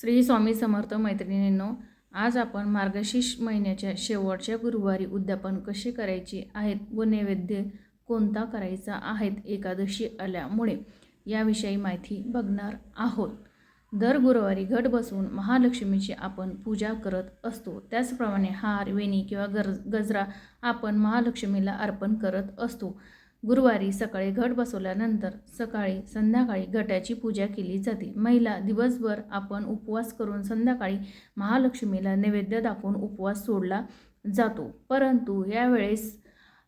श्री स्वामी समर्थ मैत्रिणींनो आज आपण मार्गशीर्ष महिन्याच्या शेवटच्या गुरुवारी उद्यापन कसे करायचे आहेत व नैवेद्य कोणता करायचा आहेत एकादशी आल्यामुळे याविषयी माहिती बघणार आहोत. दर गुरुवारी घट बसवून महालक्ष्मीची आपण पूजा करत असतो. त्याचप्रमाणे हार वेणी किंवा गर गजरा आपण महालक्ष्मीला अर्पण करत असतो. गुरुवारी सकाळी घट बसवल्यानंतर सकाळी संध्याकाळी घटाची पूजा केली जाते. महिला दिवसभर आपण उपवास करून संध्याकाळी महालक्ष्मीला नैवेद्य दाखवून उपवास सोडला जातो. परंतु यावेळेस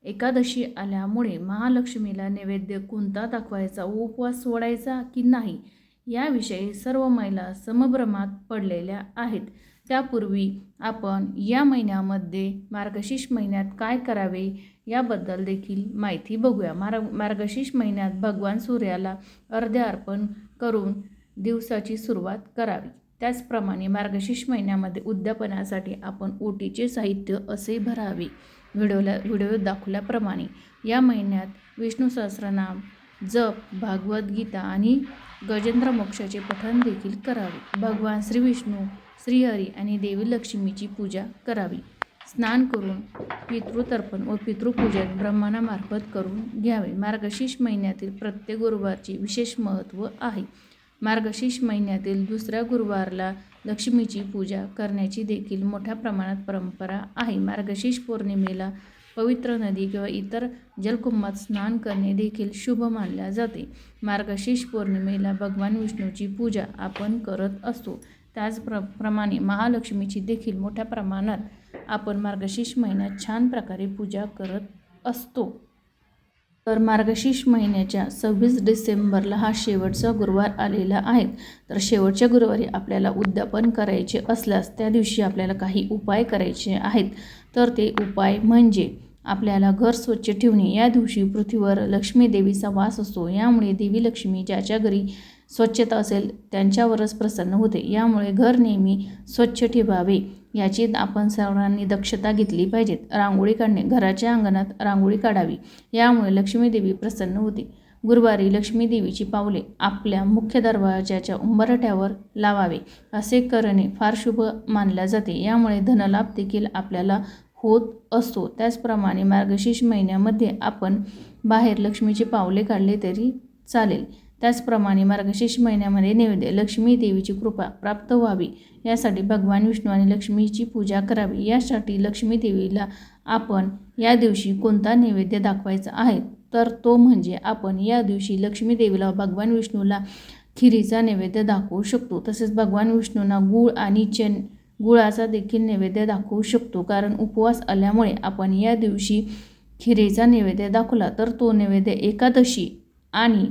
एकादशी आल्यामुळे महालक्ष्मीला नैवेद्य कोणता दाखवायचा व उपवास सोडायचा की नाही याविषयी सर्व महिला समभ्रमात पडलेल्या आहेत. त्यापूर्वी आपण या महिन्यामध्ये मार्गशीर्ष महिन्यात काय करावे याबद्दल देखील माहिती बघूया. मार मार्गशीर्ष महिन्यात भगवान सूर्याला अर्ध्य अर्पण करून दिवसाची सुरुवात करावी. त्याचप्रमाणे मार्गशीर्ष महिन्यामध्ये उद्यापनासाठी आपण ओटीचे साहित्य असे भरावे. व्हिडिओला व्हिडिओ दाखवल्याप्रमाणे या महिन्यात विष्णू सहस्रनाम जप भागवद्गीता आणि गजेंद्र मोक्षाचे पठण देखील करावे. भगवान श्री विष्णू श्रीहरी आणि देवी लक्ष्मीची पूजा करावी. स्नान करून पितृतर्पण व पितृपूजन ब्रह्मणामार्फत करून घ्यावे. मार्गशीर्ष महिन्यातील प्रत्येक गुरुवारचे विशेष महत्त्व आहे. मार्गशीर्ष महिन्यातील दुसऱ्या गुरुवारला लक्ष्मीची पूजा करण्याची देखील मोठ्या प्रमाणात परंपरा आहे. मार्गशीर्ष पौर्णिमेला पवित्र नदी किंवा इतर जलकुंभात स्नान करणे देखील शुभ मानल्या जाते. मार्गशीर्ष पौर्णिमेला भगवान विष्णूची पूजा आपण करत असतो. त्याचप्र प्रमाणे महालक्ष्मीची देखील मोठ्या प्रमाणात आपण मार्गशीर्ष महिन्यात छान प्रकारे पूजा करत असतो. तर मार्गशीर्ष महिन्याच्या सव्वीस डिसेंबरला हा शेवटचा गुरुवार आलेला आहे. तर शेवटच्या गुरुवारी आपल्याला उद्यापन करायचे असल्यास त्या दिवशी आपल्याला काही उपाय करायचे आहेत. तर ते उपाय म्हणजे आपल्याला घर स्वच्छ ठेवणे. या दिवशी पृथ्वीवर लक्ष्मी देवीचा वास असतो. यामुळे देवी लक्ष्मी ज्याच्या घरी स्वच्छता असेल त्यांच्यावरच प्रसन्न होते. यामुळे घर नेहमी स्वच्छ ठेवावे याची आपण सर्वांनी दक्षता घेतली पाहिजेत. रांगोळी काढणे घराच्या अंगणात रांगोळी काढावी यामुळे लक्ष्मीदेवी प्रसन्न होते. गुरुवारी लक्ष्मी देवीची पावले आपल्या मुख्य दरवाजाच्या उंबरठ्यावर लावावे असे करणे फार शुभ मानल्या जाते. यामुळे धनलाभ देखील आपल्याला होत असतो. त्याचप्रमाणे मार्गशीर्ष महिन्यामध्ये आपण बाहेर लक्ष्मीचे पावले काढले तरी चालेल. त्याचप्रमाणे मार्गशीर्ष महिन्यामध्ये नैवेद्य लक्ष्मी देवीची कृपा प्राप्त व्हावी. यासाठी भगवान विष्णू आणि लक्ष्मीची पूजा करावी. यासाठी लक्ष्मी देवीला आपण या दिवशी कोणता नैवेद्य दाखवायचा आहे? तर तो म्हणजे आपण या दिवशी लक्ष्मी देवीला भगवान विष्णूला खिरीचा नैवेद्य दाखवू शकतो. तसेच भगवान विष्णूंना गूळ आणि चन गुळाचा देखील नैवेद्य दाखवू शकतो. कारण उपवास आल्यामुळे आपण या दिवशी खिरीचा नैवेद्य दाखवला तर तो नैवेद्य एकादशी आणि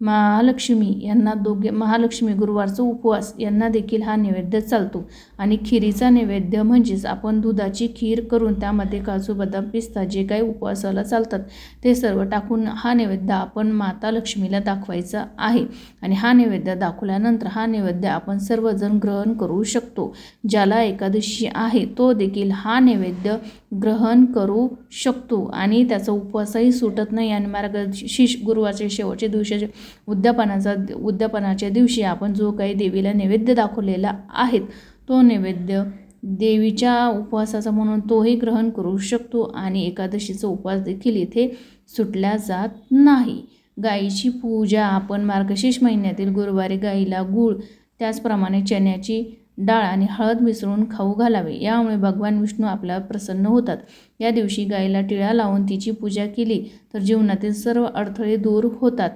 महालक्ष्मी यांना दोघे महालक्ष्मी गुरुवारचा उपवास यांना देखील हा नैवेद्य चालतो. आणि खिरीचा नैवेद्य म्हणजेच आपण दुधाची खीर करून त्यामध्ये काजू बदाम पिस्ता जे काही उपवासाला चालतात ते सर्व टाकून हा नैवेद्य आपण माता लक्ष्मीला दाखवायचा आहे. आणि हा नैवेद्य दाखवल्यानंतर हा नैवेद्य आपण सर्वजण ग्रहण करू शकतो. ज्याला एकादशी आहे तो देखील हा नैवेद्य ग्रहण करू शकतो. आणि त्याचा उपवासही सुटत नाही. आणि मार्गशीर्ष गुरुवारचे शेवटच्या दिवशी उद्यापनाचा उद्यापनाच्या दिवशी आपण जो काही देवीला नैवेद्य दाखवलेला आहेत तो नैवेद्य देवीच्या उपवासाचा म्हणून तोही ग्रहण करू शकतो. आणि एकादशीचा उपवास देखील इथे सुटला जात नाही. गाईची पूजा आपण मार्गशीर्ष महिन्यातील गुरुवारी गाईला गूळ त्याचप्रमाणे चण्याची डाळ आणि हळद मिसळून खाऊ घालावे. यामुळे भगवान विष्णू आपल्याला प्रसन्न होतात. या दिवशी गाईला टिळा लावून तिची पूजा केली तर जीवनातील सर्व अडथळे दूर होतात.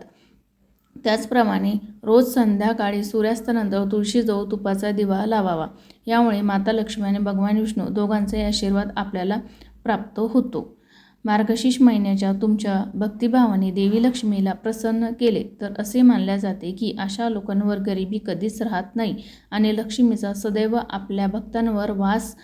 त्याचप्रमाणे रोज संध्याकाळी सूर्यास्तानंतर तुळशीजवळ तुपाचा दिवा लावावा. यामुळे माता लक्ष्मी आणि भगवान विष्णू दोघांचाही आशीर्वाद आपल्याला प्राप्त होतो. मार्गशीर्ष महिन्याच्या तुमच्या भक्तिभावाने देवी लक्ष्मीला प्रसन्न केले. तर असे मानले जाते की अशा लोकांवर गरिबी कधीच राहत नाही आणि लक्ष्मीचा सदैव आपल्या भक्तांवर वास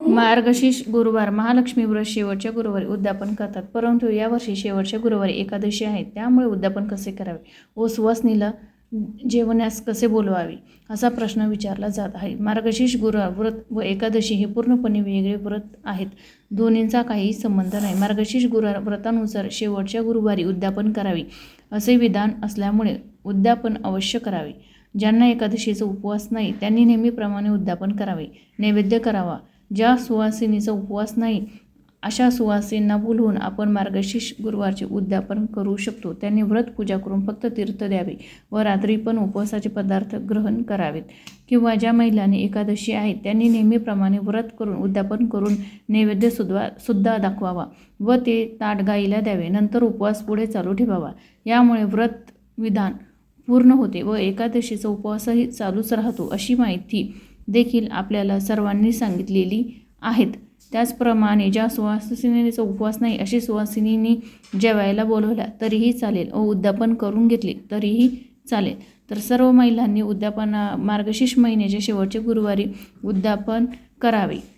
मार्गशीर्ष गुरुवार महालक्ष्मी व्रत शेवटच्या गुरुवारी उद्यापन करतात. परंतु यावर्षी शेवटच्या गुरुवारी एकादशी आहे. त्यामुळे उद्यापन कसे करावे? व सुवासनीला जेवण्यास कसे बोलवावे असा प्रश्न विचारला जात आहे. मार्गशीर्ष गुरुवार व्रत व एकादशी हे पूर्णपणे वेगळे व्रत आहेत. दोन्हींचा काही संबंध नाही. मार्गशीर्ष गुरुवार व्रतानुसार शेवटच्या गुरुवारी उद्यापन करावे असे विधान असल्यामुळे उद्यापन अवश्य करावे. ज्यांना एकादशीचा उपवास नाही त्यांनी नेहमीप्रमाणे उद्यापन करावे. नैवेद्य करावा. ज्या सुवासिनीचा उपवास नाही अशा सुवासींना बोलवून आपण मार्गशीर्ष गुरुवारचे उद्यापन करू शकतो. त्यांनी व्रत पूजा करून फक्त तीर्थ द्यावे व रात्री पण उपवासाचे पदार्थ ग्रहण करावेत. किंवा ज्या महिलांनी एकादशी आहेत त्यांनी नेहमीप्रमाणे व्रत करून उद्यापन करून नैवेद्य सुद्धा सुद्धा दाखवावा व ते ताट गाईला द्यावे. नंतर उपवास पुढे चालू ठेवावा. यामुळे व्रत विधान पूर्ण होते व एकादशीचा उपवासही चालूच राहतो अशी माहिती देखील आपल्याला सर्वांनी सांगितलेली आहेत. त्याचप्रमाणे ज्या सुवासिनीचा उपवास नाही अशी सुवासिनी जेवायला बोलवल्या तरीही चालेल. व उद्यापन करून घेतले तरीही चालेल. तर सर्व महिलांनी उद्यापना मार्गशीर्ष महिन्याच्या शेवटच्या गुरुवारी उद्यापन करावे.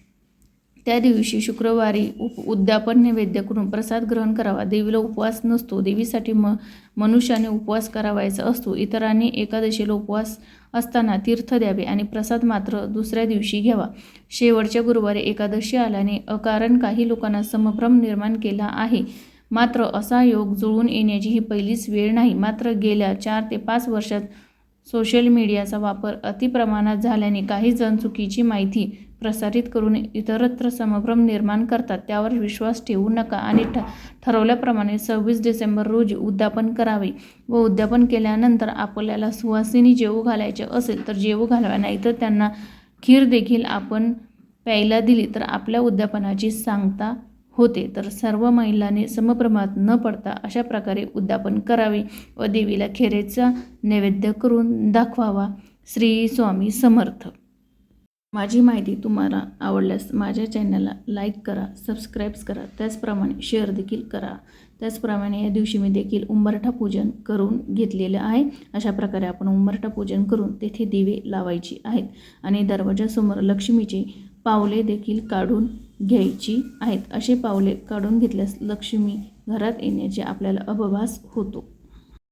त्या दिवशी शुक्रवारी उप उद्यापन नैवेद्य करून प्रसाद ग्रहण करावा. देवीला उपवास नसतो. देवीसाठी म मनुष्याने उपवास करावायचा असतो. इतरांनी एकादशीला उपवास असताना तीर्थ द्यावे आणि प्रसाद मात्र दुसऱ्या दिवशी घ्यावा. शेवटच्या गुरुवारी एकादशी आल्याने अकारण काही लोकांना समभ्रम निर्माण केला आहे. मात्र असा योग जुळून येण्याची ही पहिलीच वेळ नाही. मात्र गेल्या चार ते पाच वर्षात सोशल मीडियाचा वापर अतिप्रमाणात झाल्याने काही जण चुकीची माहिती प्रसारित करून इतरत्र समभ्रम निर्माण करतात. त्यावर विश्वास ठेवू नका आणि ठ ठरवल्याप्रमाणे सव्वीस डिसेंबर रोजी उद्यापन करावे व उद्यापन केल्यानंतर आपल्याला सुवासिनी जेवू घालायचे असेल तर जेवू घालाव्या नाहीतर त्यांना खीर देखील आपण प्यायला दिली तर आपल्या उद्यापनाची सांगता होते. तर सर्व महिलांनी समप्रमाणात न पडता अशा प्रकारे उद्यापन करावे व देवीला खेरेचा नैवेद्य करून दाखवावा. श्री स्वामी समर्थ. माझी माहिती तुम्हाला आवडल्यास माझ्या चॅनलला लाईक करा सबस्क्राईब्स करा त्याचप्रमाणे शेअर देखील करा. त्याचप्रमाणे या दिवशी मी देखील उंबरठा पूजन करून घेतलेलं आहे. अशा प्रकारे आपण उंबरठा पूजन करून तेथे दिवे लावायची आहेत आणि दरवाजासमोर लक्ष्मीचे पावले देखील काढून घ्यायची आहेत. असे पावले काढून घेतल्यास लक्ष्मी घरात येण्याचे आपल्याला अभभास होतो.